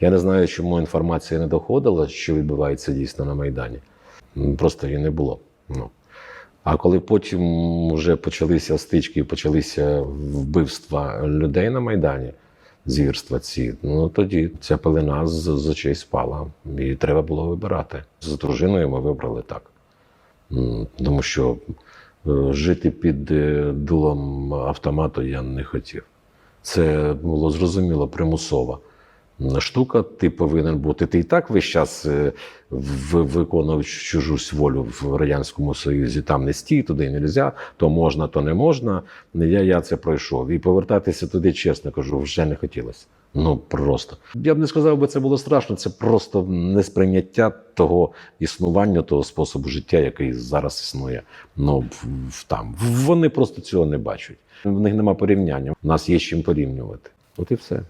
Я не знаю, чому інформація не доходила, що відбувається дійсно на Майдані. Просто її не було. Ну. А коли потім вже почалися стички, почалися вбивства людей на Майдані, звірства ці, ну тоді ця пелена з, з очей спала. І треба було вибирати. З дружиною ми вибрали так. Тому що е, жити під е, дулом автомату я не хотів. Це було зрозуміло примусова штука. Ти повинен бути. Ти і так весь час е, виконував чужусь волю в Радянському Союзі. Там не стій, туди не можна, то можна, то не можна. Я, я це пройшов. І повертатися туди, чесно кажу, вже не хотілося. Ну просто я б не сказав, би це було страшно. Це просто несприйняття того існування, того способу життя, який зараз існує. Ну там вони просто цього не бачать. В них нема порівняння. У нас є з чим порівнювати. От і все.